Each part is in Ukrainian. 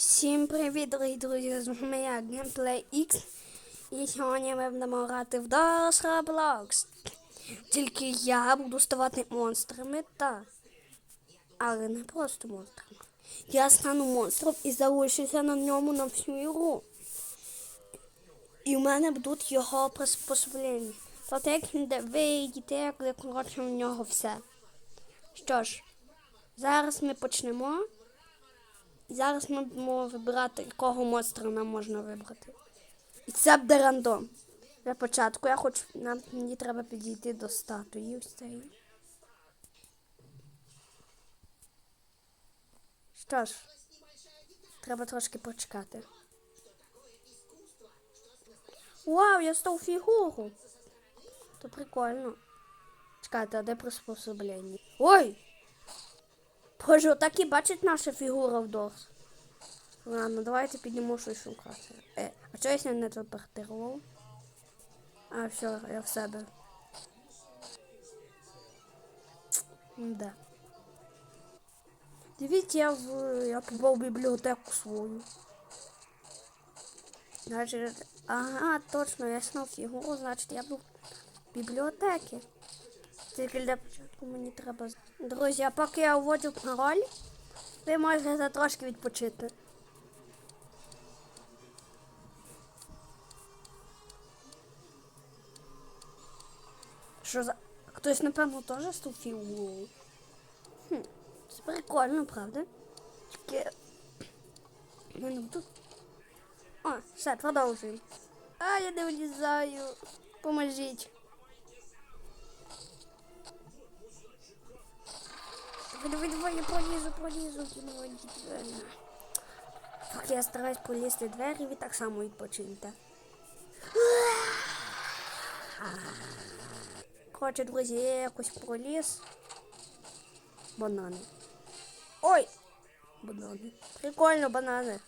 Всім привіт, дорогі друзі! З я Gameplay X. І сьогодні ми будемо грати в Doors Roblox. Тільки я буду ставати монстрами, та. Але не просто монстрами. Я стану монстром і залишуся на ньому на всю ігру. І в мене будуть його приспособлення. Тобто як він де вийдете, коли коротше в нього все. Що ж, зараз ми почнемо. Зараз ми будемо вибирати, якого монстра нам можна вибрати. І це буде рандом. Для початку я хочу, нам мені треба підійти до статуї ось цієї. Що ж, треба трошки почекати. Вау, я став фігуру. То прикольно. Чекайте, а де приспособлення? Ой! Боже, отак і бачить наша фігура в дос. Ладно, давайте піднімемо щось шукати. Е, а чого я не телепортував? А, все, я в себе. Да. Дивіться, я в я попав в бібліотеку свою. Значить, ага, точно, я сняв фігуру, значить я був в бібліотеці. Тільки для початку мені треба. Друзі, а поки я вводжу пароль, ви можете трошки відпочити. Що за. Хтось, напевно, теж фігурою. Хм, це прикольно, правда? Тільки. Не буду. О, все, продовжуємо. А, я не влізаю. Поможіть. Я пролізу, пролізу. Давай, давай. Поки я стараюсь пролізти двері, ви так само відпочиньте. Коротше, друзі, я якось проліз. Банани. Ой! Банани. Прикольно, банани.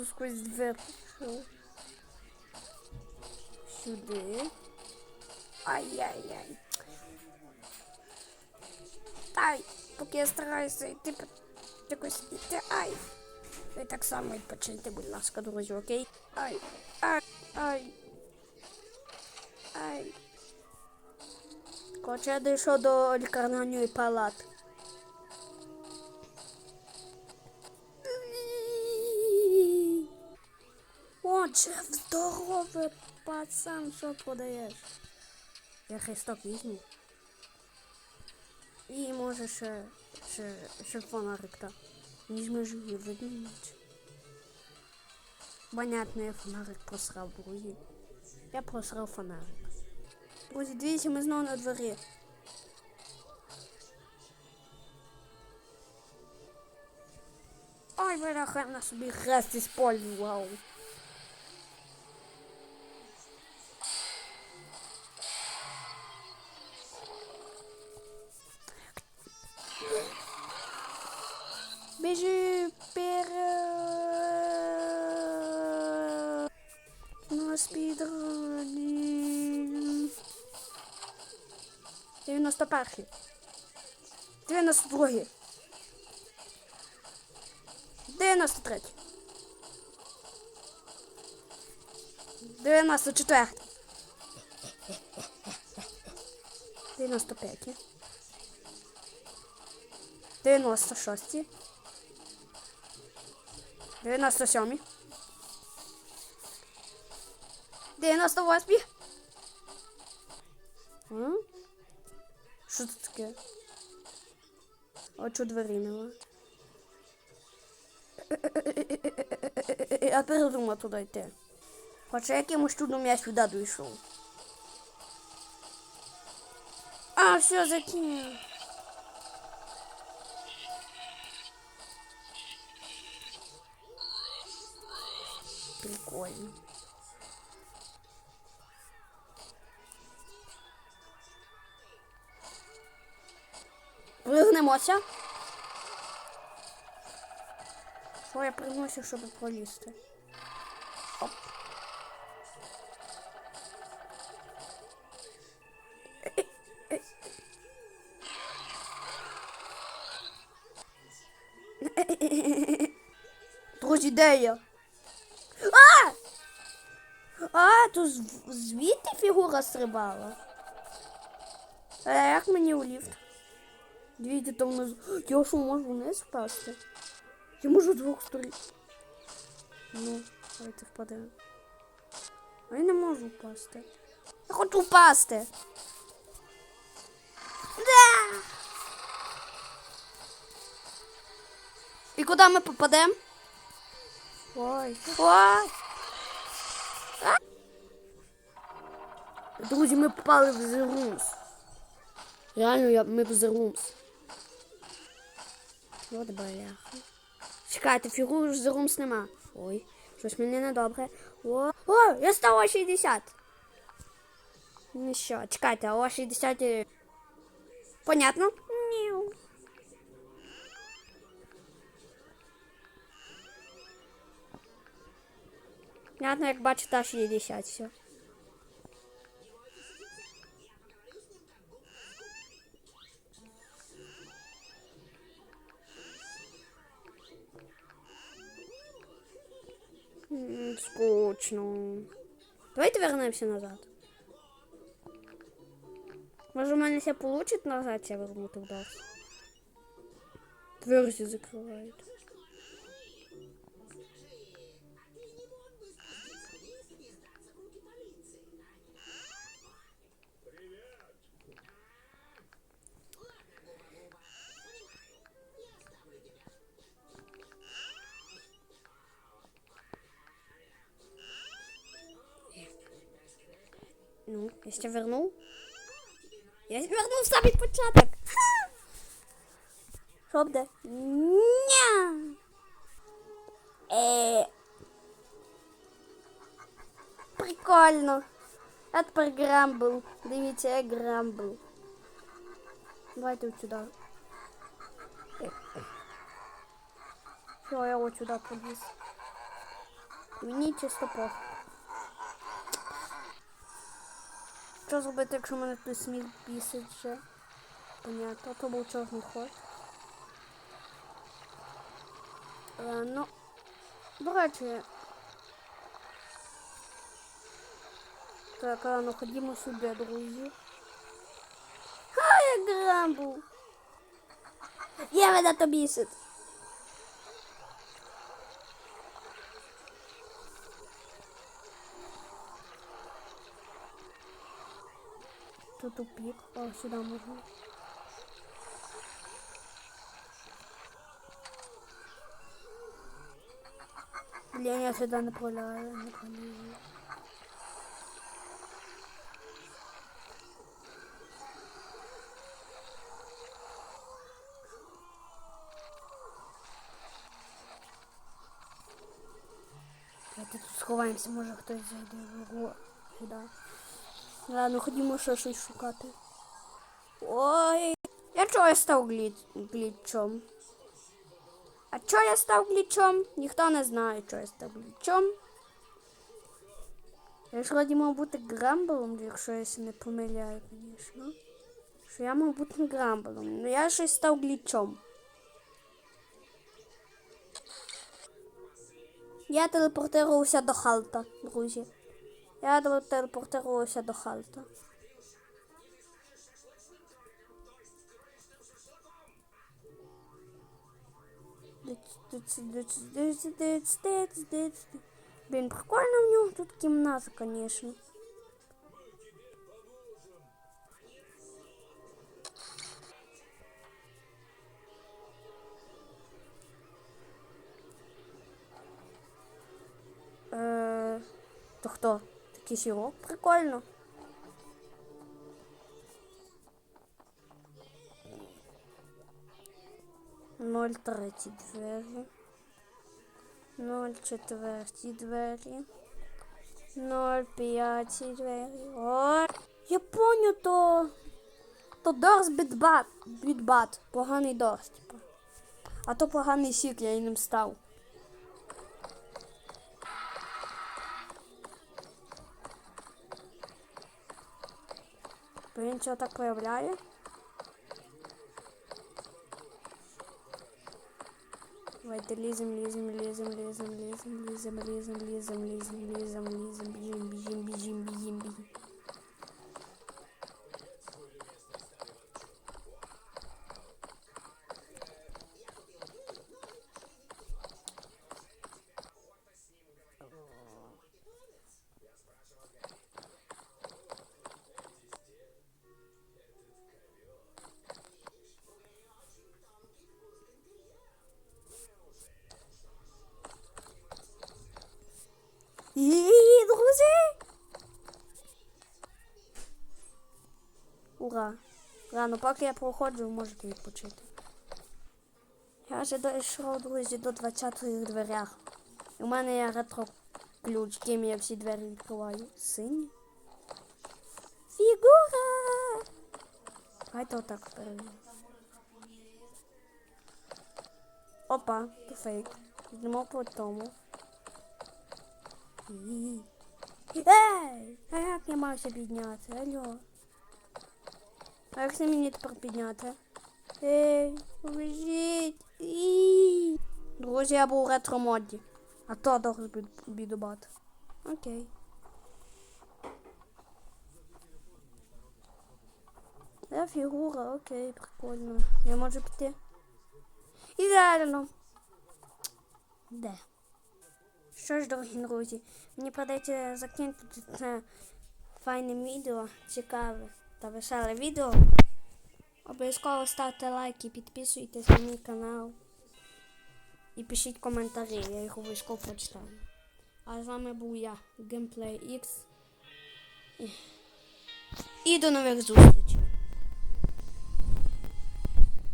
Ти сквозь двері пішов. Сюди. Ай-яй-яй. Ай, поки я стараюся йти по- якось йти. Ай. Ви так само відпочиньте, будь ласка, друзі, окей? Ай, ай, ай. Ай. Коротше, я дійшов до лікарняної палати. Отже, здорове, пацан, що подаєш? Я хресток візьму. І може ще, ще, ще фонарик, так. Ніж ми живі, видно. Понятно, я фонарик просрав, друзі. Я просрав фонарик. Друзі, дивіться, ми знову на дворі. Ой, бляха, на собі хрест использував. На спідрані. 91. 92. 93. 94. 95. 96. 97. 98. М? Що це таке? Очу двері нема. Я передумав туди йти. Хоча якимось чудом я сюди дійшов. А, все, закинь. Прикольно. Вигнемося. Що я приносив, щоб пролізти? Оп. Друзі, де я? А! А, то зв- звідти фігура стрибала. А як мені у ліфт? Дивіться, там внизу. Я що, можу вниз впасти? Я можу двох сторін. Ну, давайте впадемо. А я не можу впасти. Я хочу впасти. Да! І куди ми попадемо? Ой. Ой. А! Друзі, ми попали в The Rooms. Реально, я, ми в The Rooms. От бляха. Чекайте, фігуру The Rooms нема. Ой, щось мені недобре. О, О я став о 60. Ну що, чекайте, а о 60... е, Понятно? Ні. Понятно, як бачите, аж 60 все. Скучно. Давайте вернемся назад. Може, у мене все получить назад я вернути вдасться. Дверці закривають. я ще вернув. Я вернув самий початок. Ха! Що буде? Ня! Е... Прикольно. Я тепер Грамбл. Дивіться, я Грамбл. Давайте от сюди. Все, я от сюди поліз. Мені чисто Що зробити, якщо мене той сміх бісить вже? Понятно, то був чорний ход. Е, ну, до речі. Так, ну ходімо сюди, друзі. Ха, я грамбу. Я мене то бісить. Тут тупик. О, сюда можно. Блин, я сюда направляю. направляю. Давайте тут сховаємося, може хтось зайде в руку. Сюди. Ладно, ходімо ще щось шукати. Ой. Я чого я став глі... глічом? А чого я став глічом? Ніхто не знає, чого я став глічом. Я ж вроді мав бути грамблом, якщо я не помиляю, звісно. Що я мав бути грамблом. Ну я щось став глічом. Я телепортувався до халта, друзі. Я телепортувався до халта. Блін, прикольно в нього тут кімната, звісно. Е, то хто? Сірок? Прикольно. Ноль треті двері. Ноль четверті двері. Ноль п'яті двері. О, я понял, то. То Дорс бідбат. Бідбат. Поганий Дорс, типу. А то поганий сік, я і ним став. То він цього так виявляє. Давайте лізем, лізем, лізем, лізем, лізем, лізем, лізем, лізем, лізем, лізем, лізем, біжим, біжим, біжим, біжим, біжим. Друзі! Ура! Ура, ну поки я проходжу, ви можете відпочити. Я вже дійшов, друзі, до 20-х дверях. У мене є ретро-ключ, яким я всі двері відкриваю. Сині. Фігура! Давайте отак перевіримо. Опа, фейк. Йдемо по тому. Ей! А як я мався підняти? Алло. А як це мені тепер підняти? Ей, поможіть. І. Друзі, я був у ретро-моді. А то добре бідобат. Окей. Де фігура, окей, прикольно. Я можу піти. Ідеально. Де? Що ж, дорогі друзі, мені придеться закінчити це файне відео, цікаве та веселе відео. Обов'язково ставте лайки, підписуйтесь на мій канал і пишіть коментарі, я їх обов'язково прочитаю. А з вами був я, Gameplay X. І до нових зустрічей.